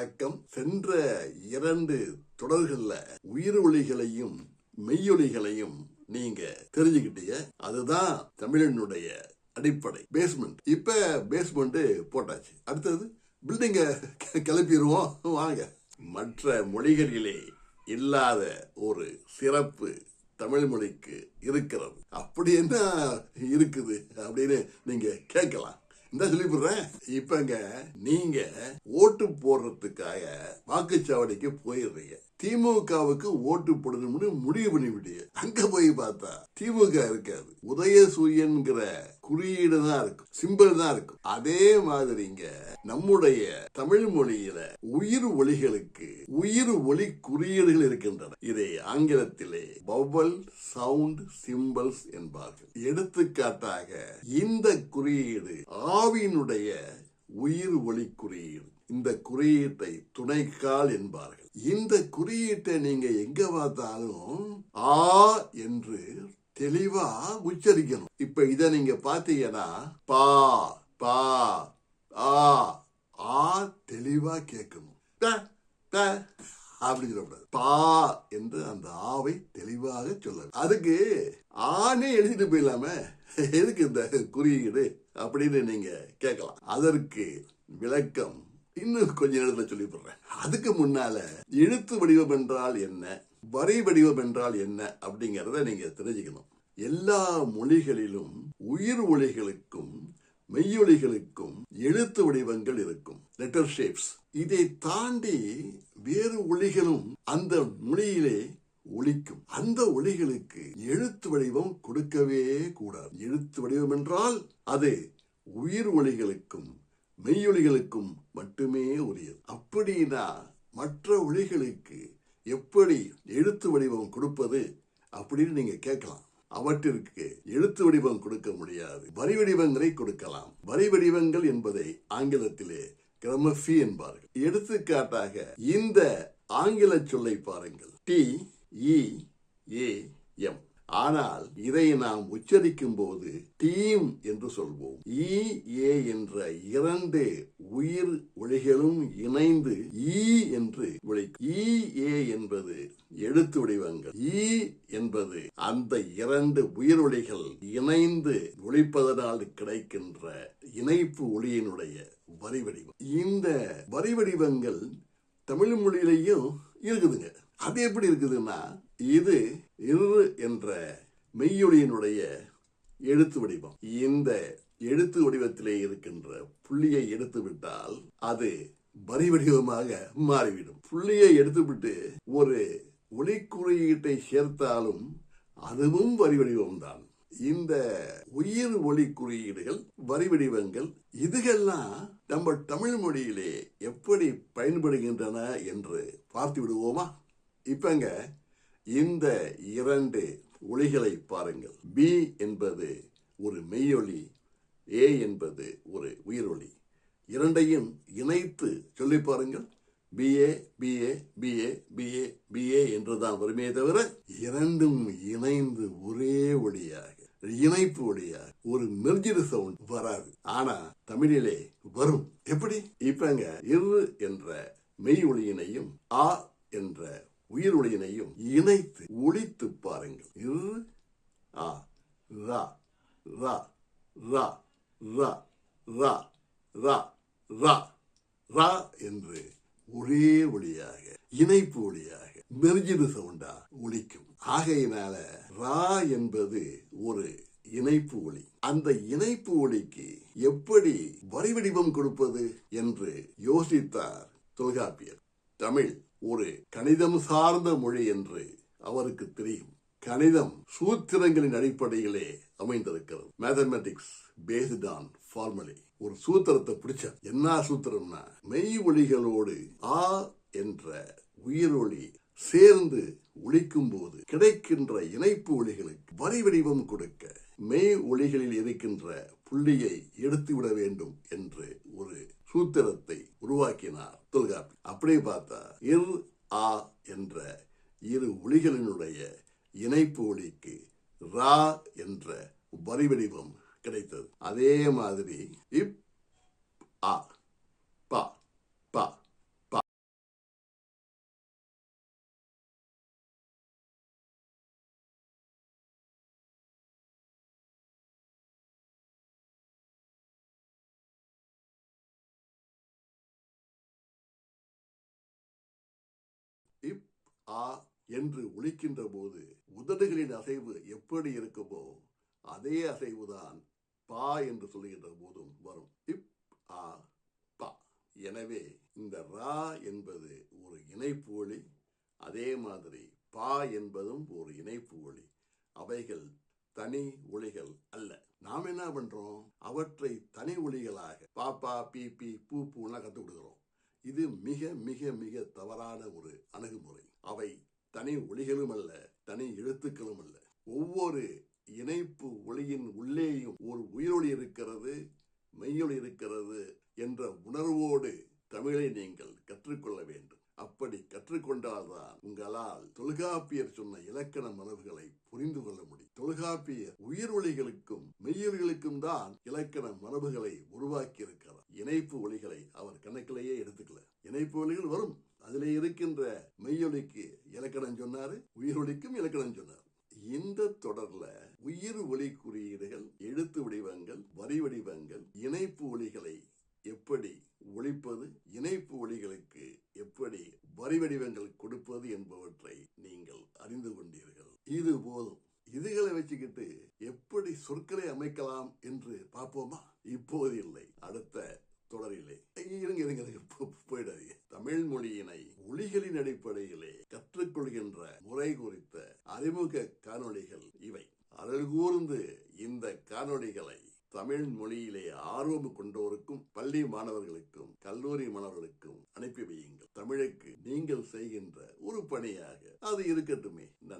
வணக்கம். சென்ற இரண்டு தொடர்கள்ல உயிர் ஒளிகளையும் மெய்யொலிகளையும் நீங்க தெரிஞ்சுக்கிட்டீங்க. அதுதான் தமிழனுடைய அடிப்படை பேஸ்மெண்ட் இப்ப பேஸ்மெண்ட் போட்டாச்சு. அடுத்தது பில்டிங்க கிளப்பிடுவோம். வாங்க. மற்ற மொழிகளிலே இல்லாத ஒரு சிறப்பு தமிழ் மொழிக்கு இருக்கிறது. அப்படி என்ன இருக்குது அப்படின்னு நீங்க கேட்கலாம். இந்த சொல்லிவிடுறேன் இப்பங்க நீங்க ஓட்டு போடுறதுக்காக வாக்குச்சாவடிக்கு போயிடுறீங்க. திமுகவுக்கு ஓட்டு போடணும்னு முடிவு பண்ணிவிட்டீங்க அங்க போய் பார்த்தா திமுக இருக்காது. உதயசூரியன்கிற குறியீடு தான் இருக்கும் சிம்பிள் தான் இருக்கும். அதே மாதிரிங்க நம்முடைய தமிழ் மொழியில உயிர் ஒளிகளுக்கு உயிர் ஒளி குறியீடுகள் இருக்கின்றன. இதை ஆங்கிலத்திலே பவல் சவுண்ட் சிம்பிள்ஸ் என்பார்கள். எடுத்துக்காட்டாக இந்த குறியீடு ஆவியினுடைய உயிர் ஒளி குறியீடு. இந்த குறியீட்டை துணைக்கால் என்பார்கள். இந்த குறியீட்டை நீங்க எங்க பார்த்தாலும் ஆ என்று தெளிவா உச்சரிக்கணும். இப்ப இத நீங்க பாத்தீங்கன்னா பா பா ஆ ஆ தெளிவா கேட்கணும். ட, அப்படி சொல்லக்கூடாது பா என்று அந்த ஆவை தெளிவாக சொல்ல அதுக்கு ஆனே எழுதிட்டு போயிடலாமே. எதுக்கு இந்த குறியீடு அப்படின்னு நீங்க கேட்கலாம். அதற்கு விளக்கம் இன்னும் கொஞ்ச நேரத்தில் சொல்லி போடுறேன் அதுக்கு முன்னால எழுத்து வடிவம் என்றால் என்ன வரி வடிவம் என்றால் என்ன அப்படிங்கிறத நீங்க தெரிஞ்சுக்கணும். எல்லா மொழிகளிலும் உயிர் ஒளிகளுக்கும் மெய்யொலிகளுக்கும் எழுத்து வடிவங்கள் இருக்கும். லெட்டர் ஷேப்ஸ் இதை தாண்டி வேறு ஒளிகளும் அந்த மொழியிலே ஒலிக்கும். அந்த ஒளிகளுக்கு எழுத்து வடிவம் கொடுக்கவே கூடாது. எழுத்து வடிவம் என்றால் அது உயிர் ஒளிகளுக்கும் மெய்யொலிகளுக்கும் மட்டுமே உரியது. அப்படின்னா மற்ற ஒளிகளுக்கு எப்படி எழுத்து வடிவம் கொடுப்பது அப்படின்னு நீங்க கேட்கலாம். அவற்றிற்கு எழுத்து வடிவம் கொடுக்க முடியாது. வரி வடிவங்களை கொடுக்கலாம். வரி வடிவங்கள் என்பதை ஆங்கிலத்திலே கிரமஃபி என்பார்கள். எடுத்துக்காட்டாக இந்த ஆங்கில சொல்லை பாருங்கள். டி இ ஏ எம் ஆனால் இதை நாம் உச்சரிக்கும் போது டீம் என்று சொல்வோம். இ ஏ என்ற இரண்டு உயிர் ஒளிகளும் இணைந்து ஈ என்று ஒழிக்கும் இ ஏ என்பது எழுத்து வடிவங்கள். ஈ என்பது அந்த இரண்டு உயிர் ஒளிகள் இணைந்து ஒழிப்பதனால் கிடைக்கின்ற இணைப்பு ஒளியினுடைய வரி வடிவம் இந்த வரி வடிவங்கள் தமிழ் மொழியிலையும் இருக்குதுங்க. அது எப்படி இருக்குதுன்னா இது இரு என்ற மெய்யொலியினுடைய எழுத்து வடிவம். இந்த எழுத்து வடிவத்திலே இருக்கின்ற புள்ளியை எடுத்து விட்டால் அது வரி வடிவமாக மாறிவிடும். புள்ளியை எடுத்துவிட்டு ஒரு ஒளி குறியீட்டை சேர்த்தாலும் அதுவும் வரி வடிவம்தான் இந்த உயிர் ஒளி குறியீடுகள் வரி வடிவங்கள் இதுகெல்லாம் நம்ம தமிழ் மொழியிலே எப்படி பயன்படுகின்றன என்று பார்த்து விடுவோமா இப்பங்க இந்த இரண்டு ஒளிகளை பாருங்கள். பி என்பது ஒரு மெய்யொலி ஏ என்பது ஒரு உயிரொலி. இரண்டையும் இணைத்து சொல்லி பாருங்கள். BA BA BA BA BA என்று தான் வருமே தவிர இரண்டும் இணைந்து ஒரே ஒளியாக இணைப்பு ஒளியாக ஒரு மெர்ஜிடு சவுண்ட் வராது. ஆனா தமிழிலே வரும். எப்படி? இப்பங்க இரு என்ற மெய் ஒளியினையும் ஆ என்ற உயிரொளியினையும் இணைத்து ஒழித்து பாருங்கள். இரு ஆ ரா ரா ரா ரா ரா ரா ரா ரா என்று ஒரே ஒளியாக இணைப்பு ஒளியாக மெர்ஜிடு சவுண்டா ஒழிக்கும் ஆகையினால ரா என்பது ஒரு இணைப்பு ஒளி. அந்த இணைப்பு ஒளிக்கு எப்படி வரிவடிவம் கொடுப்பது என்று யோசித்தார் தொல்காப்பியர். தமிழ் ஒரு கணிதம் சார்ந்த மொழி என்று அவருக்கு தெரியும். கணிதம் சூத்திரங்களின் அடிப்படையிலே அமைந்திருக்கிறது. மேத்தமெட்டிக்ஸ் பேஸ்ட் ஆன் ஃபார்மலி ஒரு சூத்திரத்தை பிடிச்ச என்ன சூத்திரம்னா மெய் ஒளிகளோடு ஆ என்ற உயிரொளி சேர்ந்து ஒழிக்கும் போது கிடைக்கின்ற இணைப்பு ஒளிகளுக்கு வரி வடிவம் கொடுக்க மெய் ஒளிகளில் இருக்கின்ற புள்ளியை எடுத்துவிட வேண்டும் என்று ஒரு சூத்திரத்தை உருவாக்கினார். தொல்காப்பி அப்படியே பார்த்தா இர் ஆ என்ற இரு ஒளிகளினுடைய இணைப்பு ஒளிக்கு ரா என்ற வரி வடிவம் கிடைத்தது. அதே மாதிரி இப் ஆ பா பா இப் ஆ என்று ஒழிக்கின்ற போது உதடுகளின் அசைவு எப்படி இருக்குமோ அதே அசைவுதான் பா என்று சொல்லுகின்ற போதும் வரும். இப் ஆ பா. எனவே இந்த ரா என்பது ஒரு இணைப்பு ஒளி அதே மாதிரி பா என்பதும் ஒரு இணைப்பு ஒளி அவைகள் தனி ஒளிகள் அல்ல. நாம் என்ன பண்றோம்? அவற்றை தனி ஒளிகளாக பாப்பா பி பி பூ பூலாம் கற்றுக் கொடுக்கிறோம். இது மிக மிக மிக தவறான ஒரு அணுகுமுறை. அவை தனி ஒளிகளும் அல்ல தனி எழுத்துக்களும் அல்ல. ஒவ்வொரு இணைப்பு ஒளியின் உள்ளேயும் ஒரு உயிரொளி இருக்கிறது மெய்யொளி இருக்கிறது என்ற உணர்வோடு தமிழை நீங்கள் கற்றுக்கொள்ள வேண்டும். அப்படி கற்றுக்கொண்டால்தான் உங்களால் தொல்காப்பியர் சொன்ன இலக்கண மரபுகளை புரிந்து கொள்ள முடியும். தொல்காப்பியர் உயிர் ஒளிகளுக்கும் மெய்யொலிகளுக்கும் தான் இலக்கண மரபுகளை உருவாக்கி இருக்கிறார் இணைப்பு ஒளிகளை அவர் கணக்கிலேயே எடுத்துக்கல. இணைப்பு ஒளிகள் வரும். அதிலே இருக்கின்ற மெய்யொலிக்கு இலக்கணம் சொன்னாரு உயிரொலிக்கும் இலக்கணம் சொன்னார். இந்த தொடர்ல உயிர் ஒளி குறியீடுகள் எழுத்து வடிவங்கள் வரி வடிவங்கள் இணைப்பு ஒளிகளை எப்படி ஒழிப்பது இணைப்பு ஒளிகளுக்கு எப்படி வரி வடிவங்கள் கொடுப்பது என்பவற்றை நீங்கள் அறிந்து கொண்டீர்கள். இது போதும். இதுகளை வச்சுக்கிட்டு எப்படி சொற்களை அமைக்கலாம் என்று பார்ப்போமா? இப்போது இல்லை. அடுத்த தொடரிலே. இருங்க இருங்க போயிடாதீங்க. தமிழ் மொழியினை ஒளிகளின் அடிப்படையிலே கற்றுக்கொள்கின்ற முறை குறித்த அறிமுக காணொளிகள் இவை. அருள் கூர்ந்து இந்த காணொளிகளை தமிழ் மொழியிலே ஆர்வம் கொண்டோருக்கும் பள்ளி மாணவர்களுக்கும் கல்லூரி மாணவர்களுக்கும் அனுப்பி வையுங்கள். தமிழுக்கு நீங்கள் செய்கின்ற ஒரு பணியாக அது இருக்கட்டுமே. நன்றி.